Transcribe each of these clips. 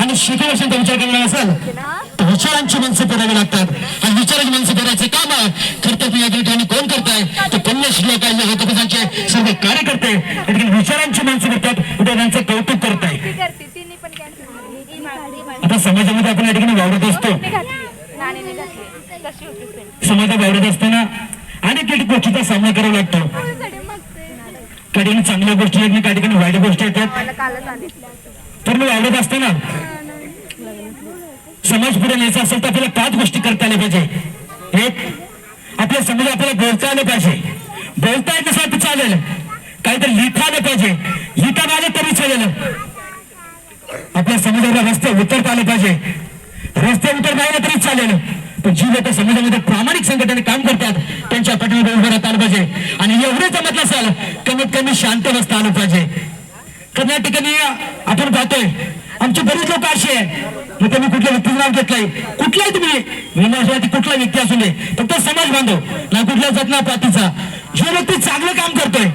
आणि शिकवण वर्षांचा विचार करणार असाल तर विचारांची माणसं पेरावी लागतात. आणि विचारांची माणसं करायचं काम आहे. कर्तव्य या ठिकाणी कोण करताय? तर पुण्यश्लोक आहे या सर्व कार्यकर्ते. विचारांची माणसं करतात. उद्या त्यांचं कौतुक करताय आता समाजामध्ये आपण या ठिकाणी वावरत असतो. समाजात वावरत असताना अनेक एक गोष्टीचा सामना करावा लागतो. काही ठिकाणी चांगल्या गोष्टी आहेत काही ठिकाणी वाईट गोष्टी येतात. तर मी वावरत असताना समाज पुढे न्यायचा असेल तर आपल्याला पाच गोष्टी करता आल्या पाहिजे. एक आपल्या समाज आपल्याला बोलता आलं पाहिजे. बोलता येत नसेल तर चालेल. काहीतरी लिहिता आलं पाहिजे. लिहिता आलं तरी चालेल. आपल्या समाजाला रस्ते उतरता आले पाहिजे. रस्ते उतरता आलं तरी चालेल. पण जी लोक समाजामध्ये प्रामाणिक संघटने काम करतात त्यांच्या पाठीमध्ये उभं राहता आलं पाहिजे. आणि एवढे जमत नसाल कमीत कमी शांत बसता आलं पाहिजे. कारण ठिकाणी आपण पाहतो आमचे बरेच लोक असे आहेत. की त्यांनी कुठल्या व्यक्तीचं नाव घेतलंय कुठलाही तुम्ही विमानवादी कुठला व्यक्ती असू नये. फक्त समाज बांधव ना कुठल्या जात ना पातीचा जो व्यक्ती चांगलं काम करतोय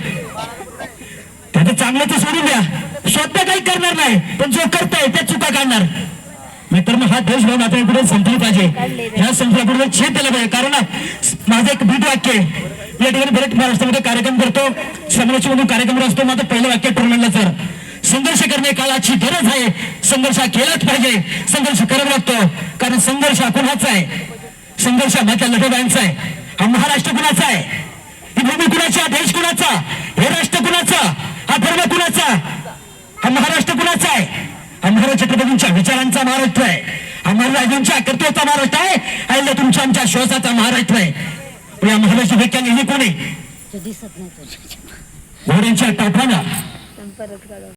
त्याचं चांगलं तर सोडून द्या. स्वतः काही करणार नाही पण जो करतोय त्या चुका काढणार. मित्र मग हा देश देशभाव आता पुढे संपली पाहिजे. ह्या संपल्यापुढे छेद दिला पाहिजे. कारण माझं एक भीट वाक्य आहे. या ठिकाणी बरेच महाराष्ट्रामध्ये कार्यक्रम करतो. समाजाची म्हणून कार्यक्रम असतो माझं पहिलं वाक्य टुर्नामेंटला सर संघर्ष करणे काळाची गरज आहे. संघर्ष हा केलाच पाहिजे. संघर्ष करावा लागतो. कारण संघर्ष हा कुणाचा आहे? संघर्ष हा माझ्या लढवयांचा आहे. हा महाराष्ट्र कुणाचा आहे? ही भूमी कुणाचा देश कुणाचा हे राष्ट्र कुणाचा हा धर्म कुणाचा हा महाराष्ट्र कुणाचा आहे? हा महाराज छत्रपतींच्या विचारांचा महाराष्ट्र आहे. हा महाराजांच्या कर्तव्याचा महाराष्ट्र आहे. आणि तुमच्या आमच्या श्वासाचा महाराष्ट्र आहे. या महाराष्ट्र व्याख्या लिहिली कोणी? दिसत नाही तुझ्या घोड्यांच्या परत